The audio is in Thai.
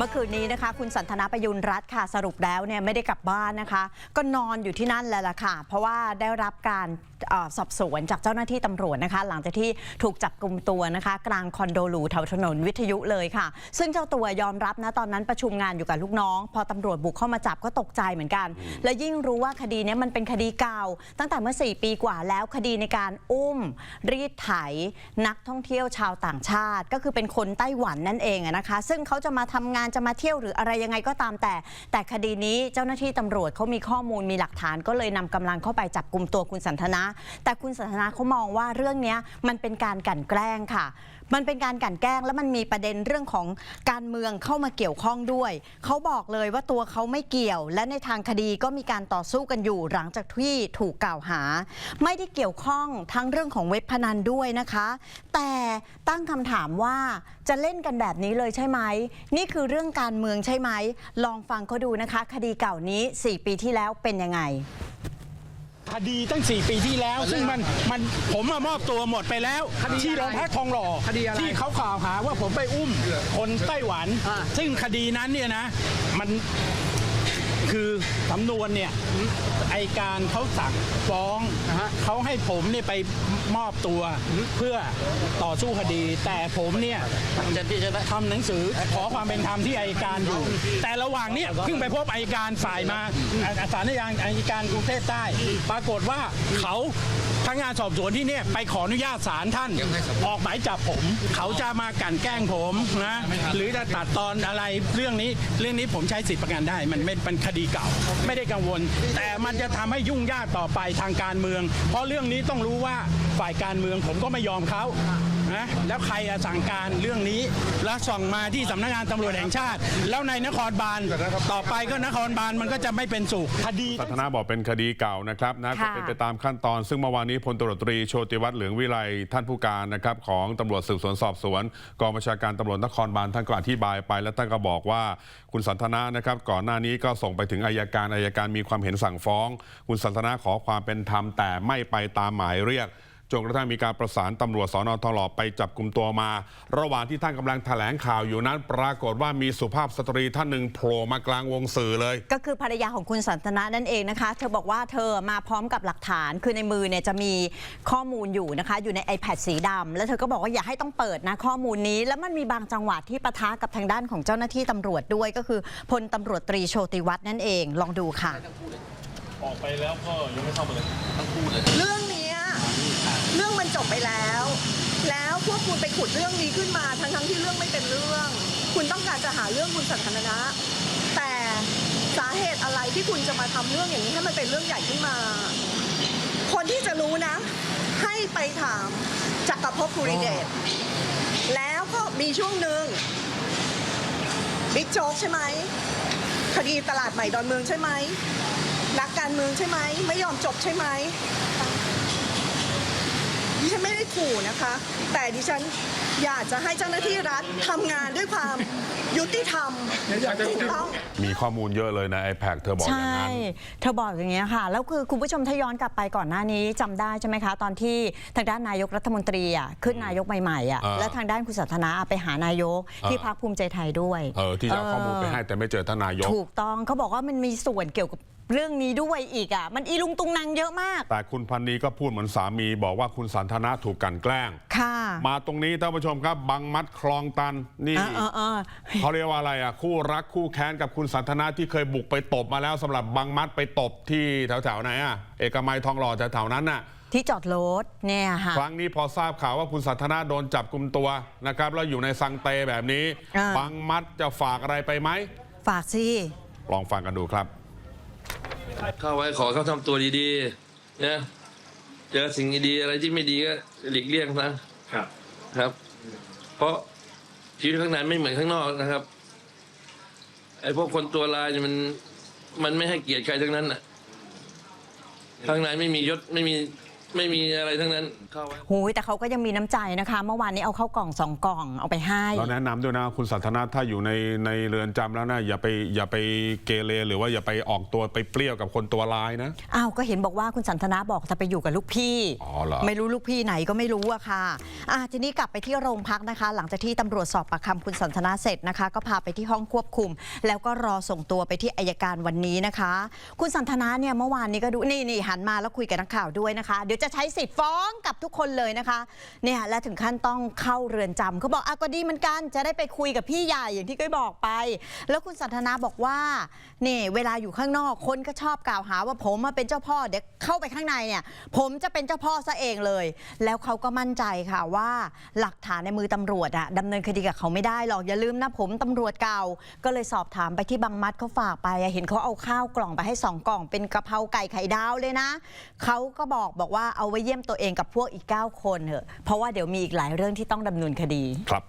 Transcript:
เมื่อคืนนี้นะคะ คุณสันทนาประยุนรัตค่ะสรุปแล้วเนี่ยไม่ได้กลับบ้านนะคะ ก็นอนอยู่ที่นั่นแหละล่ะค่ะ เพราะว่าได้รับการ สอบสวนจากเจ้าหน้าที่ตำรวจนะคะ หลังจากที่ถูกจับกลุ่มตัวนะคะ กลางคอนโดหรูแถวถนนวิทยุเลยค่ะ ซึ่งเจ้าตัวยอมรับนะตอนนั้นประชุมงานอยู่กับลูกน้อง พอตำรวจบุกเข้ามาจับก็ตกใจเหมือนกัน และยิ่งรู้ว่าคดีเนี้ยมันเป็นคดีเก่า ตั้งแต่เมื่อ 4 ปีกว่าแล้วคดีในการอุ้ม รีดไถ นักท่องเที่ยวชาวต่างชาติ ก็คือเป็นคนไต้หวันนั่นเองอะนะคะ ซึ่งเขาจะมาทำงานจะมาเที่ยวหรืออะไรยังไงก็ตามแต่ แต่คดีนี้เจ้าหน้าที่ตำรวจเขามีข้อมูลมีหลักฐานก็เลยนำกำลังเข้าไปจับกลุ่มตัวคุณสันทนะแต่คุณสันทนาเขามองว่าเรื่องนี้มันเป็นการกลั่นแกล้งค่ะ มันเป็นการกลั่นแกล้งแล้วมันมีประเด็นเรื่องของการเมืองเข้ามาเกี่ยวข้องด้วย เขาบอกเลยว่าตัวเขาไม่เกี่ยว และในทางคดีก็มีการต่อสู้กันอยู่ หลังจากที่ถูกกล่าวหา ไม่ได้เกี่ยวข้องทั้งเรื่องของเว็บพนันด้วยนะคะ แต่ตั้งคำถามว่าจะเล่นกันแบบนี้เลยใช่ไหม นี่คือเรื่องการเมืองใช่ไหม ลองฟังเขาดูนะคะ คดีเก่านี้ 4 ปีที่แล้วเป็นยังไง คดีตั้ง 4 ปีที่แล้ว ซึ่งมันมันผมมามอบตัวหมดไปแล้วคดีที่อะไรโรงพักทองหล่อคดีอะไรที่เขากล่าวหาว่าผมไปอุ้มคนไต้หวันอ่าซึ่งคดีนั้นเนี่ยนะ มัน คือสำนวนเนี่ยไอการเขาสั่งฟ้องอ่าฮะเขาให้ผมเนี่ยไปมอบตัวเพื่อต่อสู้คดี แต่ผมเนี่ยทำหนังสือขอความเป็นธรรมที่อัยการอยู่ แต่ระหว่างเนี้เพิ่งไปพบอัยการฝ่ายมาอ่าสารนยางอัยการกรุงเทพใต้ ปรากฏว่าเขาพนักงานสอบสวนที่เนี่ยไปขออนุญาตศาลท่าน ออกหมายจับผม เขาจะมากลั่นแกล้งผมนะหรือจะตัดตอนอะไรเรื่องนี้เรื่องนี้ผมใช้สิทธิประกันได้ มันไม่เป็นคดีเก่า ไม่ได้กังวล แต่มันจะทำให้ยุ่งยากต่อไปทางการเมือง เพราะเรื่องนี้ต้องรู้ว่าฝ่ายการเมืองผมก็ไม่ยอมเขา นะแล้วใครอะสั่งการเรื่องนี้แล้วส่งมาที่สำนักงานตำรวจแห่งชาติ แล้วในนครบาลต่อไปก็นครบาลมันก็จะไม่เป็นสุขคดีสันทนาบอกเป็นคดีเก่านะครับนะก็ค่ะ เป็นไปตามขั้นตอน ซึ่งเมื่อวานนี้พลตำรวจตรีโชติวัฒน์เหลืองวิไลท่านผู้การนะครับของตำรวจสืบสวนสอบสวนกองบัญชาการตำรวจนครบาลท่านก็อธิบายไป แล้วท่านก็บอกว่าคุณสันทนานะครับก่อนหน้านี้ก็ส่งไปถึงอายการอายการมีความเห็นสั่งฟ้อง คุณสันทนาขอความเป็นธรรมแต่ไม่ไปตามหมายเรียก จนกระทั่งมีการประสานตำรวจสอนอทองหล่อไปจับกลุ่มตัวมา ระหว่างที่ท่านกำลังแถลงข่าวอยู่นั้น ปรากฏว่ามีสุภาพสตรีท่านหนึ่งโผล่มากลางวงสื่อเลย ก็คือภรรยาของคุณสันทนานั่นเองนะคะ เธอบอกว่าเธอมาพร้อมกับหลักฐาน คือในมือเนี่ยจะมีข้อมูลอยู่นะคะ อยู่ใน iPad สีดำแล้วเธอก็บอกว่าอย่าให้ต้องเปิดนะข้อมูลนี้ แล้วมันมีบางจังหวะที่ปะทะกับทางด้านของเจ้าหน้าที่ตำรวจด้วยก็คือพลตำรวจตรีโชติวัฒน์นั่นเอง ลองดูค่ะออกไปแล้วก็ยังไม่เข้ามาเลยเรื่องเนี้ยเรื่อง เรื่องมันจบไปแล้ว แล้วพวกคุณไปขุดเรื่องนี้ขึ้นมาทั้งทั้งๆที่เรื่องไม่เป็นเรื่อง คุณต้องการจะหาเรื่องคุณสันทนะ แต่สาเหตุอะไรที่คุณจะมาทำเรื่องอย่างนี้ให้มันเป็นเรื่องใหญ่ขึ้นมา คนที่จะรู้นะ ให้ไปถามจักรภพภูริเดชแล้วก็มีช่วงหนึ่งบิ๊กโจ๊กใช่ไหมคดีตลาดใหม่ดอนเมืองใช่ไหมนักการเมืองใช่ไหมไม่ยอมจบใช่ไหม ขู่นะคะ แต่ดิฉันอยากจะให้เจ้าหน้าที่รัฐทำงานด้วยความยุติธรรมถูกต้อง มีข้อมูลเยอะเลยใน iPad เธอบอกอย่างใช่นั้นเธอบอกอย่างนี้ยค่ะ แล้วคือคุณผู้ชมถ้าย้อนกลับไปก่อนหน้านี้จำได้ใช่ไหมคะ ตอนที่ทางด้านนายกรัฐมนตรีอะขึ้นนายกใหม่ๆอะอ่าแล้วทางด้านคุณสันทนาไปหานายกที่อ่า พักภูมิใจไทยด้วย เออที่จะเอาข้อมูลไปให้แต่ไม่เจอท่านนายก ถูกต้องเขาบอกว่ามันมีส่วนเกี่ยวกับ เรื่องนี้ด้วยอีกอะ มันอีลุงตุงนางเยอะมาก แต่คุณพันนีก็พูดเหมือนสามี บอกว่าคุณสันทนาถูกกลันแกล้ง ค่ะ มาตรงนี้ท่านผู้ชมครับบังมัดคลองตันนี่เออเออเออเขาเรียกว่าอะไรอะ คู่รักคู่แค้นกับคุณสันทนาที่เคยบุกไปตบมาแล้วสำหรับบังมัดไปตบที่แถวๆไหนอะเอกมัยทองหล่อแถวๆนั้นน่ะที่จอดรถเนี่ยค่ะครั้งนี้พอทราบข่าวว่าคุณสันทนาโดนจับกลุ่มตัวนะครับแล้วอยู่ในซังเตแบบนี้อ่าบังมัดจะฝากอะไรไปไหม ฝากสิ ลองฟังกันดูครับ เข้าไว้ขอเขาทำตัวดีๆนะเจอสิ่งดีๆอะไรที่ไม่ดีก็หลีกเลี่ยงนะครับ ครับ เพราะชีวิตข้างในไม่เหมือนข้างนอกนะครับ ไอ้พวกคนตัวลายเนี่ยมัน มันไม่ให้เกียรติใครทั้งนั้นน่ะ ข้างในไม่มียศไม่มี ไม่มีอะไรทั้งนั้นเข้าไว้โอ้ยแต่เขาก็ยังมีน้ำใจนะคะ เมื่อวานนี้เอาเข้าวกล่องสองกล่องเอาไปให้ เราแนะนำด้วยนะคุณสันทนาถ้าอยู่ในในเรือนจำแล้วนะอย่าไปอย่าไปเกเรหรือว่าอย่าไปออกตัวไปเปรี้ยวกับคนตัวร้ายนะ อ้าวก็เห็นบอกว่าคุณสันทนาบอกจะไปอยู่กับลูกพี่ อ๋อเหรอ ไม่รู้ลูกพี่ไหนก็ไม่รู้อะค่ะอะ ทีนี้กลับไปที่โรงพักนะคะ หลังจากที่ตำรวจสอบปากคำคุณสันทนาเสร็จนะคะ ก็พาไปที่ห้องควบคุม แล้วก็รอส่งตัวไปที่อายการวันนี้นะคะ คุณสันทนาเนี่ยเมื่อวานนี้ก็ดูนี่นี่หันมาแล้วคุยกับนักข่าวด้วยนะคะเดี๋ยวจะใช้สิทธิ์ฟ้องกับทุกคนเลยนะคะ เนี่ยและถึงขั้นต้องเข้าเรือนจำเขาบอกอะก็ดีเหมือนกันจะได้ไปคุยกับพี่ใหญ่อย่างที่ก้อยบอกไป แล้วคุณสันทนาบอกว่านี่เวลาอยู่ข้างนอกคนก็ชอบกล่าวหาว่าผมมาเป็นเจ้าพ่อเดี๋ยวเข้าไปข้างในเนี่ยผมจะเป็นเจ้าพ่อซะเองเลย แล้วเขาก็มั่นใจค่ะว่าหลักฐานในมือตำรวจอะดำเนินคดีกับเขาไม่ได้หรอกอย่าลืมนะผมตำรวจเก่า ก็เลยสอบถามไปที่บางมัดเขาฝากไปอะเห็นเขาเอาข้าวกล่องไปให้สองกล่องเป็นกะเพราไก่ไข่ดาวเลยนะเขาก็บอกบอกว่าเอาไว้เยี่ยมตัวเองกับพวกอีก 9 คนเถอะเพราะว่าเดี๋ยวมีอีกหลายเรื่องที่ต้องดำเนินคดี ครับ